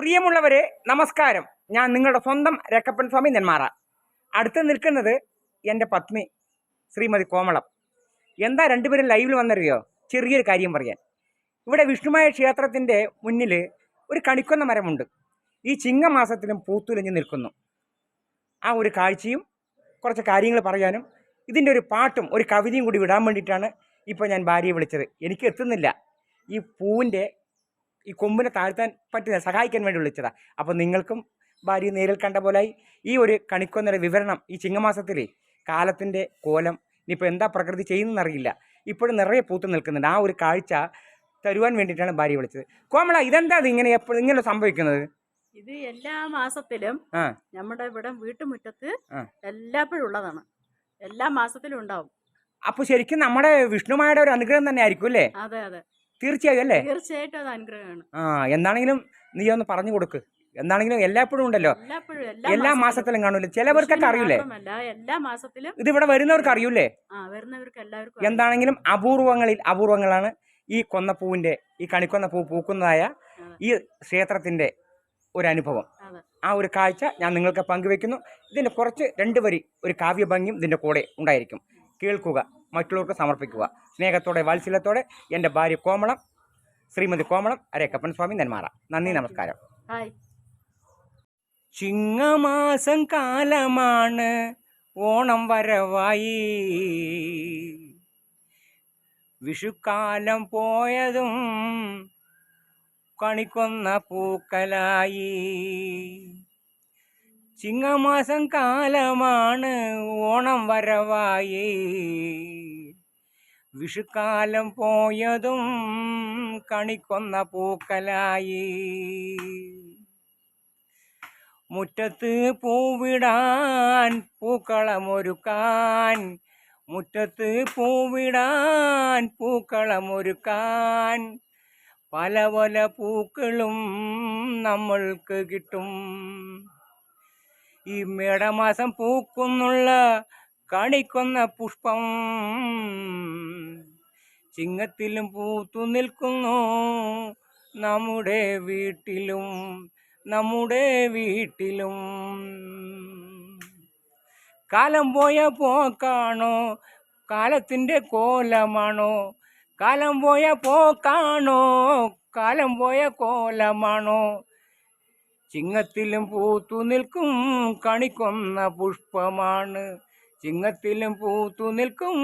പ്രിയമുള്ളവരെ നമസ്കാരം. ഞാൻ നിങ്ങളുടെ സ്വന്തം രക്കപ്പൻ സ്വാമി നെന്മാറ. അടുത്ത് നിൽക്കുന്നത് എന്റെ പത്നി ശ്രീമതി കോമളം. എന്താ രണ്ടുപേരും ലൈവിൽ വന്നറിയോ? ചെറിയൊരു കാര്യം പറയാൻ. ഇവിടെ വിഷ്ണുമായ ക്ഷേത്രത്തിന്റെ മുന്നിൽ ഒരു കണിക്കൊന്ന മരമുണ്ട്. ഈ ചിങ്ങമാസത്തിലും പൂത്തുലഞ്ഞ് നിൽക്കുന്നു. ആ ഒരു കാഴ്ചയും കുറച്ച് കാര്യങ്ങൾ പറയാനും ഇതിന്റെ ഒരു പാട്ടും ഒരു കവിതയും കൂടി വിടാൻ വേണ്ടിയിട്ടാണ് ഇപ്പോൾ ഞാൻ ഭാര്യയെ വിളിച്ചത്. എനിക്ക് എത്തുന്നില്ല. ഈ പൂവിന്റെ ഈ കൊമ്പിനെ താഴ്ത്താൻ പറ്റുന്ന സഹായിക്കാൻ വേണ്ടി വിളിച്ചതാ. അപ്പോൾ നിങ്ങൾക്കും ഭാര്യ നേരിൽ കണ്ട പോലായി ഈ ഒരു കണിക്കൊന്നര വിവരണം ഈ ചിങ്ങമാസത്തിൽ കാലത്തിന്റെ കോലം ഇനിയിപ്പോൾ എന്താ പ്രകൃതി ചെയ്യുന്നതെന്നറിയില്ല ഇപ്പോഴും നിറയെ പൂത്ത് നിൽക്കുന്നുണ്ട്. ആ ഒരു കാഴ്ച തരുവാൻ വേണ്ടിയിട്ടാണ് ഭാര്യ വിളിച്ചത്. കോമള ഇതെന്താ ഇത് ഇങ്ങനെ എപ്പോഴും ഇങ്ങനെ സംഭവിക്കുന്നത്? ഇത് എല്ലാ മാസത്തിലും നമ്മുടെ ഇവിടെ വീട്ടുമുറ്റത്ത്. എല്ലാപ്പോഴും ഉള്ളതാണ്. എല്ലാ മാസത്തിലും ഉണ്ടാവും. അപ്പൊ ശരിക്കും നമ്മുടെ വിഷ്ണുമായുടെ ഒരു അനുഗ്രഹം തന്നെ ആയിരിക്കും അല്ലേ? അതെ അതെ. തീർച്ചയായും അല്ലേ? തീർച്ചയായിട്ടും അത് അനുഗ്രഹമാണ്. ആ എന്താണെങ്കിലും നീ ഒന്ന് പറഞ്ഞു കൊടുക്ക്. എന്താണെങ്കിലും എല്ലായ്പ്പോഴും ഉണ്ടല്ലോ. എല്ലാ മാസത്തിലും. കാണൂലേ ചിലവർക്കൊക്കെ അറിയില്ലേ? അറിയൂലേ എല്ലാ മാസത്തിലും. ഇത് ഇവിടെ വരുന്നവർക്ക് അറിയൂലേ എന്താണെങ്കിലും അപൂർവങ്ങളിൽ അപൂർവങ്ങളാണ് ഈ കൊന്നപ്പൂവിന്റെ ഈ കണിക്കൊന്ന പൂ പൂക്കുന്നതായ ഈ ക്ഷേത്രത്തിന്റെ ഒരു അനുഭവം. ആ ഒരു കാഴ്ച ഞാൻ നിങ്ങൾക്ക് പങ്കുവെക്കുന്നു. ഇതിന്റെ കുറച്ച് രണ്ട് വരി ഒരു കാവ്യഭംഗിയും ഇതിന്റെ കൂടെ ഉണ്ടായിരിക്കും. കേൾക്കുക മറ്റുള്ളവർക്ക് സമർപ്പിക്കുക. സ്നേഹത്തോടെ വാത്സല്യത്തോടെ എന്റെ ഭാര്യ കോമളം ശ്രീമതി കോമളം അരേക്കപ്പൻ സ്വാമി നെന്മാറ. നന്ദി നമസ്കാരം. ചിങ്ങമാസം കാലമാണ് ഓണം വരവായി. വിഷുക്കാലം പോയതും കണിക്കൊന്ന പൂക്കലായി. ചിങ്ങമാസം കാലമാണ് ഓണം വരവായി. വിഷുക്കാലം പോയതും കണിക്കൊന്ന പൂക്കലായി. മുറ്റത്ത് പൂവിടാൻ പൂക്കളമൊരുക്കാൻ മുറ്റത്ത് പൂവിടാൻ പൂക്കളമൊരുക്കാൻ പല പല പൂക്കളും നമ്മൾക്ക് കിട്ടും. ഈ മേടമാസം പൂക്കുന്നുള്ള കാണിക്കുന്ന പുഷ്പം ചിങ്ങത്തിലും പൂത്തു നിൽക്കുന്നു നമ്മുടെ വീട്ടിലും നമ്മുടെ വീട്ടിലും. കാലം പോയ പോക്കാണോ? കാലത്തിന്റെ കോലമാണോ? കാലം പോയ പോക്കാണോ? കാലം പോയ കോലമാണോ? ചിങ്ങത്തിലും പൂത്തു നിൽക്കും കണിക്കൊന്ന പുഷ്പമാണ്. ചിങ്ങത്തിലും പൂത്തു നിൽക്കും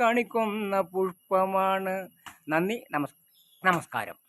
കണിക്കൊന്ന പുഷ്പമാണ്. നന്ദി നമസ് നമസ്കാരം.